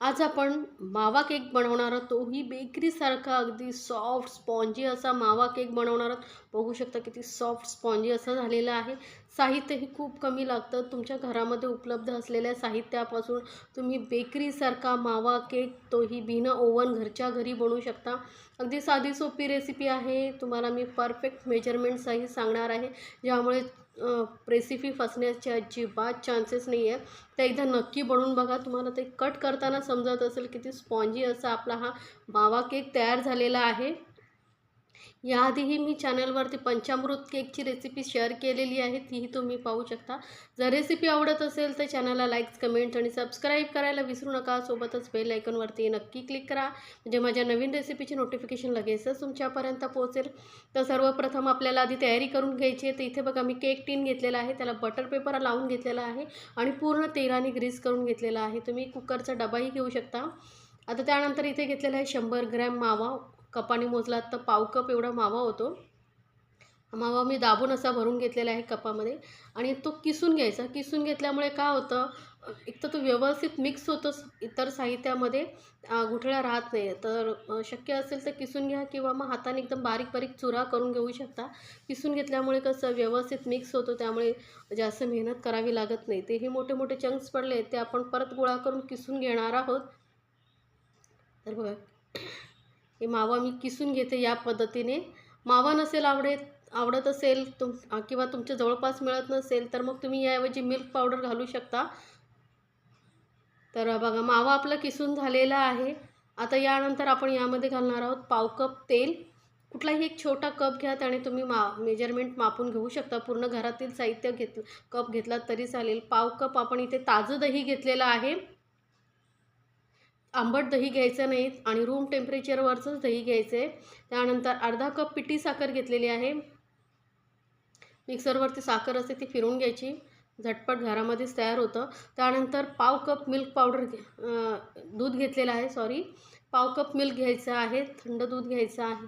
आज आपण मावा केक बनवणार आहोत. तोही बेकरीसारखा अगदी सॉफ्ट स्पॉन्जी असा मावा केक बनवणार आहोत. बघू शकता किती सॉफ्ट स्पॉन्जी असं झालेलं आहे. साहित्यही खूप कमी लागतं. तुमच्या घरामध्ये उपलब्ध असलेल्या साहित्यापासून तुम्ही बेकरीसारखा मावा केक तोही बिना ओव्हन घरच्या घरी बनवू शकता. अगदी साधी सोपी रेसिपी आहे. तुम्हाला मी परफेक्ट मेजरमेंटसही सांगणार आहे. ज्यामुळे रेसिपी फसण्याचे अजिबात चान्सेस नाही आहे ते एकदा नक्की बनवून बघा. तुम्हाला ते कट करताना समजत असेल किती स्पॉन्जी असा आपला हा मावा केक तयार झालेला आहे. याआधीही मी चॅनलवरती पंचामृत केकची रेसिपी शेअर केलेली आहे तीही तुम्ही पाहू शकता. जर रेसिपी आवडत असेल तर चॅनलला लाईक्स कमेंट आणि सबस्क्राईब करायला विसरू नका. सोबतच बेल आयकॉनवरती नक्की क्लिक करा. म्हणजे माझ्या नवीन रेसिपीची नोटिफिकेशन लगेचच तुमच्यापर्यंत पोहोचेल. तर सर्वप्रथम आपल्याला आधी तयारी करून घ्यायची आहे. तर इथे बघा मी केक टीन घेतलेला आहे. त्याला बटर पेपर लावून घेतलेला आहे आणि पूर्ण तेलाने ग्रीस करून घेतलेला आहे. तुम्ही कुकरचा डबाही घेऊ शकता. आता त्यानंतर इथे घेतलेला आहे शंभर ग्रॅम मावा. कपाने मोजलात तर पाव कप एवढा मावा होतो. मावा मी दाबून असा भरून घेतलेला आहे कपामध्ये आणि तो किसून घ्यायचा. किसून घेतल्यामुळे काय होतं एक तर तो व्यवस्थित मिक्स होतो इतर साहित्यामध्ये गुठळ्या राहत नाही तर शक्य असेल तर किसून घ्या किंवा मग हाताने एकदम बारीक बारीक चुरा करून घेऊ शकता. किसून घेतल्यामुळे कसं व्यवस्थित मिक्स होतो त्यामुळे जास्त मेहनत करावी लागत नाही. ते हे मोठे मोठे चंक्स पडले ते आपण परत गोळा करून किसून घेणार आहोत. तर बघा. हे मावा मी किसून घेते या पद्धतीने. मावा नसेल आवडेत आवडत असेल तुम किंवा तुमच्या जवळपास मिळत नसेल तर मग तुम्ही याऐवजी मिल्क पावडर घालू शकता. तर बघा मावा आपला किसून झालेला आहे. आता यानंतर आपण यामध्ये घालणार आहोत पाव कप तेल. कुठलाही एक छोटा कप घ्या त्याने तुम्ही मा मेजरमेंट मापून घेऊ शकता. पूर्ण घरातील साहित्य घेत कप घेतला तरी चालेल. पाव कप आपण इथे ताजं दही घेतलेलं आहे. आंबट दही घ्यायचं नाही आणि रूम टेम्परेचरवरचंच दही घ्यायचं आहे त्यानंतर अर्धा कप पिठी साखर घेतलेली आहे. मिक्सरवरती साखर असते ती फिरून घ्यायची. झटपट घरामध्येच तयार होतं. त्यानंतर पाव कप मिल्क पावडर घे दूध घेतलेलं आहे सॉरी पाव कप मिल्क घ्यायचं आहे थंड दूध घ्यायचं आहे.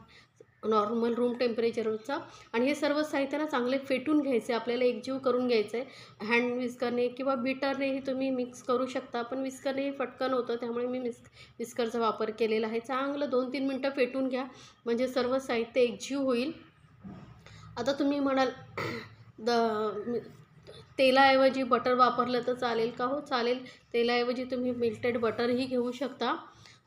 नॉर्मल रूम टेम्परेचरचा आणि हे सर्व साहित्य ना चांगले फेटून घ्यायचे आपल्याला एकजीव करून घ्यायचं. आहे हँड विस्करने किंवा बिटरनेही तुम्ही मिक्स करू शकता पण विस्करने हे फटकन होतं त्यामुळे मी मिस्क विस्करचा वापर केलेला आहे. चांगलं दोन तीन मिनटं फेटून घ्या म्हणजे सर्व साहित्य एकजीव होईल. आता तुम्ही म्हणाल द तेलाऐवजी बटर वापरलं तर चालेल का? हो चालेल. तेलाऐवजी तुम्ही मिल्टेड बटरही घेऊ शकता.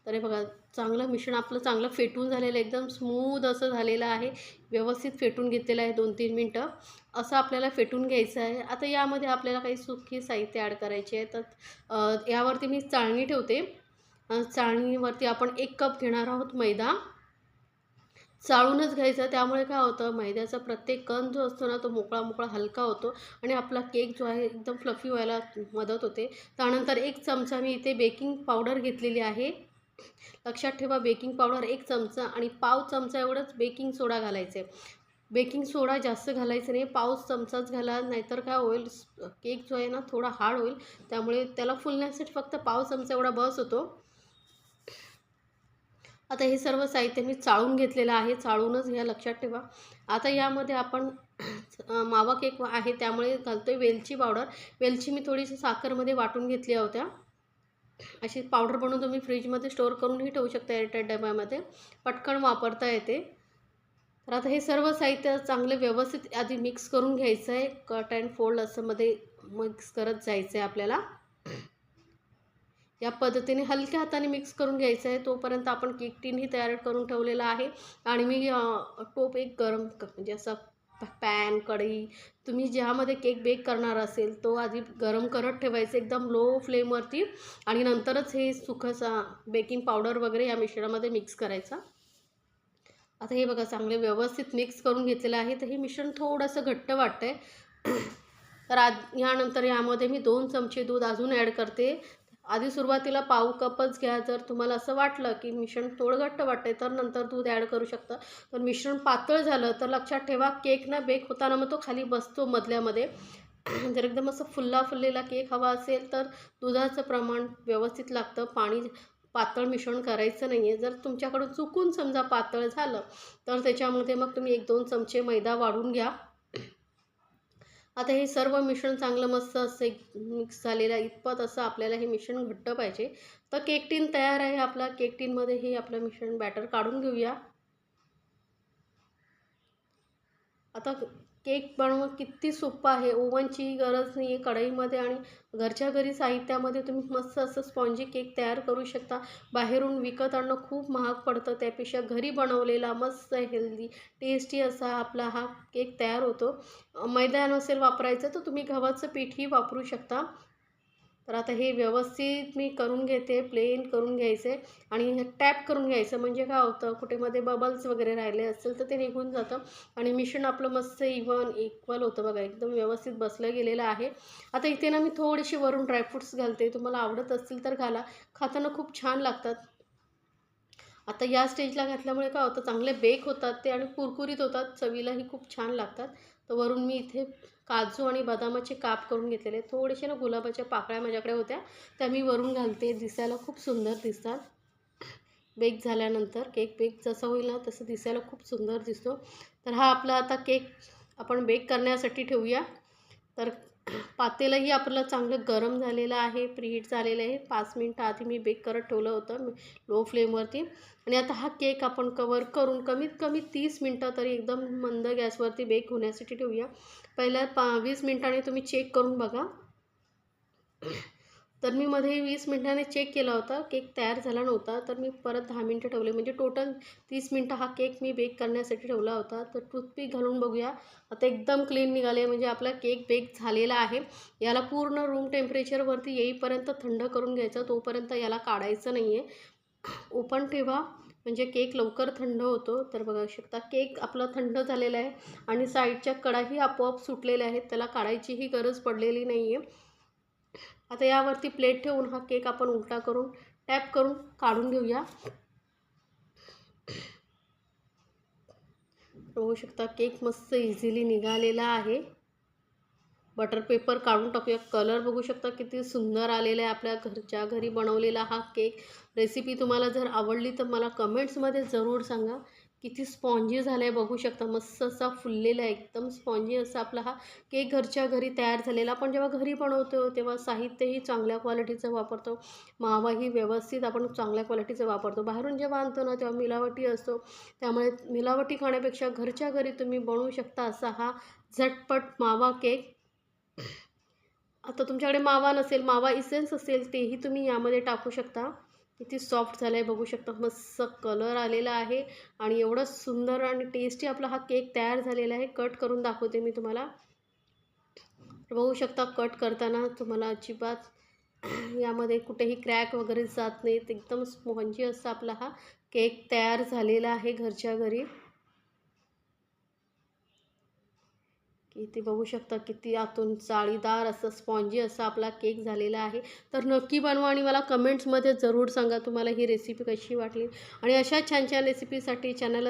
तर हे बघा चांगलं मिश्रण आपलं चांगलं फेटून झालेलं आहे. एकदम स्मूद असं झालेलं आहे. व्यवस्थित फेटून घेतलेलं आहे दोन तीन मिनटं. असं आपल्याला फेटून घ्यायचं आहे. आता यामध्ये आपल्याला काही सुखी साहित्य ॲड करायचे आहे. तर यावरती मी चाळणी ठेवते. चाळणीवरती आपण एक कप घेणार आहोत मैदा. चाळूनच घ्यायचा त्यामुळे काय होतं मैद्याचा प्रत्येक कण जो असतो ना तो मोकळा मोकळा हलका होतो आणि आपला केक जो आहे एकदम फ्लफी व्हायला मदत होते. त्यानंतर एक चमचा मी इथे बेकिंग पावडर घेतलेली आहे. लक्षात ठेवा बेकिंग पावडर एक चमचा आणि पाव चमचा एवढंच बेकिंग सोडा घालायचे. बेकिंग सोडा जास्त घालायचं नाही पाव चमचाच घाला नाहीतर काय होईल केक जो आहे ना थोडा हार्ड होईल. त्यामुळे त्याला फुलण्यासाठी फक्त पाव चमचा एवढा बस होतो. आता हे सर्व साहित्य मी चाळून घेतलेलं आहे चाळूनच घ्या लक्षात ठेवा. आता यामध्ये आपण मावा केक आहे त्यामुळे घालतो आहे वेलची पावडर वेलची मी थोडीशी साखरमध्ये वाटून घेतल्या होत्या. अशी पावडर बनवून तुम्ही फ्रीजमध्ये स्टोअर करूनही ठेवू शकता एअरटाईट डब्यामध्ये. पटकन वापरता येते. तर आता हे सर्व साहित्य चांगले व्यवस्थित आधी मिक्स करून घ्यायचं आहे. कट अँड फोल्ड असं मध्ये मिक्स करत जायचं आहे आपल्याला. या पद्धतीने हलक्या हाताने मिक्स करून घ्यायचं आहे. तोपर्यंत आपण केक टीनही तयार करून ठेवलेला आहे. आणि मी टोप एक गरम म्हणजे असं पॅन कढई. तुम्ही ज्यामध्ये केक बेक करणार असेल तो आधी गरम करत ठेवायचं एकदम लो फ्लेमवरती आणि नंतरच हे सुखसा बेकिंग पावडर वगैरे या मिश्रणामध्ये मिक्स करायचा. आता हे बघा चांगले व्यवस्थित मिक्स करून घेतलेलं आहे. तर हे मिश्रण थोडंसं घट्ट वाटतं आहे तर आज ह्यानंतर यामध्ये मी दोन चमचे दूध अजून ॲड करते. आधी सुरुवातीला पाव कपच घ्या. जर तुम्हाला असं वाटलं की मिश्रण थोडं घट्ट वाटते तर नंतर दूध ॲड करू शकता. पण मिश्रण पातळ झालं तर लक्षात ठेवा केक ना बेक होताना मग तो खाली बसतो मधल्यामध्ये. जर एकदम असं फुल्ला फुललेला केक हवा असेल तर दुधाचं प्रमाण व्यवस्थित लागतं. पाणी पातळ मिश्रण करायचं नाही आहे जर तुमच्याकडून चुकून समजा पातळ झालं तर त्याच्यामध्ये मग तुम्ही एक दोन चमचे मैदा वाढून घ्या. आता हे सर्व मिश्रण चांगलं मस्त असं मिक्स झालेलं इतपत असं आपल्याला हे मिश्रण घट्ट पाहिजे. तर केक टीन तयार आहे आपला. केक टीनमध्ये हे आपलं मिश्रण बॅटर काढून घेऊया. आता केक बनवणं किती सोपं आहे? ओव्हनची गरज नाही आहे कढईमध्ये आणि घरच्या घरी साहित्यामध्ये तुम्ही मस्त असं स्पॉन्जी केक तयार करू शकता. बाहेरून विकत आणणं खूप महाग पडतं. त्यापेक्षा घरी बनवलेला मस्त हेल्दी टेस्टी असा आपला हा केक तयार होतो. मैदा नसेल वापरायचं तर तुम्ही गव्हाचं पीठही वापरू शकता. तर आता हे व्यवस्थित मी करून घेते प्लेन करून घ्यायचे आणि हे टॅप करून घ्यायचं. म्हणजे काय होतं कुठेमध्ये बबल्स वगैरे राहिले असेल तर ते निघून जातं. आणि मिश्रण आपलं मस्त इवन इक्वल होतं बघा. एकदम व्यवस्थित बसलं गेलेलं आहे. आता इथे ना मी थोडीशी वरून ड्रायफ्रूट्स घालते. तुम्हाला आवडत असतील तर घाला. खाताना खूप छान लागतात. आता या स्टेजला घातल्यामुळे काय होतं चांगले बेक होतात ते आणि कुरकुरीत होतात. चवीलाही खूप छान लागतात. तर वरून मी इथे काजू आणि बदामाचे काप करून घेतलेले थोडेसे ना गुलाबाच्या पाकळ्या माझ्याकडे होत्या. त्या मी वरून घालते. दिसायला खूप सुंदर दिसतात. बेक झाल्यानंतर केक बेक जसं होईल ना तसं दिसायला खूप सुंदर दिसतो. तर हा आपला आता केक आपण बेक करण्यासाठी ठेवूया. तर पातेलंही आपलं चांगलं गरम झालेलं आहे प्रीहीट झालेलं आहे. पाच मिनटं आधी मी बेक करत ठेवलं होतं लो फ्लेमवरती आणि आता हा केक आपण कवर करून कमीत कमी तीस मिनटं तरी एकदम मंद गॅसवरती बेक होण्यासाठी ठेवूया. पहिल्या पा वीस मिनटाने तुम्ही चेक करून बघा. तर मी मध्ये वीस मिनटाने चेक केला होता. केक तयार झाला नव्हता. तर मी परत दहा मिनटं ठेवले. म्हणजे टोटल तीस मिनटं हा केक मी बेक करण्यासाठी ठेवला होता. तर टूथपिक घालून बघूया. आता एकदम क्लीन निघाले. म्हणजे आपला केक बेक झालेला आहे. याला पूर्ण रूम टेम्परेचरवरती येईपर्यंत थंड करून घ्यायचं. तोपर्यंत याला काढायचं नाही आहे ओपन ठेवा. म्हणजे केक लवकर थंड होतो. तर बघा शकता केक आपला थंड झालेला आहे. आणि साईडच्या कडाही आपोआप सुटलेल्या आहेत. त्याला काढायचीही गरज पडलेली नाही आहे आता यावरती प्लेट ठेवून हा केक आपण उलटा करून टॅप करून काढून घेऊया. बघू शकता केक मस्त इझिली निघालेला आहे. बटर पेपर काढून टाकूया. कलर बघू शकता किती सुंदर आलेला आहे आपल्या घरच्या घरी बनवलेला हा केक रेसिपी तुम्हाला जर आवडली तर मला कमेंट्समध्ये जरूर सांगा. किती स्पॉन्जी झालं आहे बघू शकता. मस्त असा फुललेला आहे एकदम स्पॉन्जी असा आपला हा केक घरच्या घरी तयार झालेला. आपण जेव्हा घरी बनवतो तेव्हा साहित्यही चांगल्या क्वालिटीचं वापरतो. मावाही व्यवस्थित आपण चांगल्या क्वालिटीचं वापरतो. बाहेरून जेव्हा आणतो ना तेव्हा मिलावटी असतो. त्यामुळे मिलावटी खाण्यापेक्षा घरच्या घरी तुम्ही बनवू शकता असा हा झटपट मावा केक. आता तुमच्याकडे मावा नसेल मावा इसेन्स असेल तेही तुम्ही यामध्ये टाकू शकता. किती सॉफ्ट झालं आहे बघू शकता. मस्त कलर आलेला आहे आणि एवढं सुंदर आणि टेस्टी आपला हा केक तयार झालेला आहे. कट करून दाखवते मी तुम्हाला. बघू शकता कट करताना तुम्हाला अजिबात यामध्ये कुठेही क्रॅक वगैरे जात नाहीत. एकदम स्पॉन्जी असा आपला हा केक तयार झालेला आहे घरच्या घरी. की बघू शकता किती आतून जाळीदार असं स्पॉन्जी असा आपला केक झालेला आहे. तर नक्की बनवा आणि मला कमेंट्समध्ये जरूर सांगा तुम्हाला ही रेसिपी कशी वाटली. आणि अशा छान छान रेसिपीसाठी चॅनल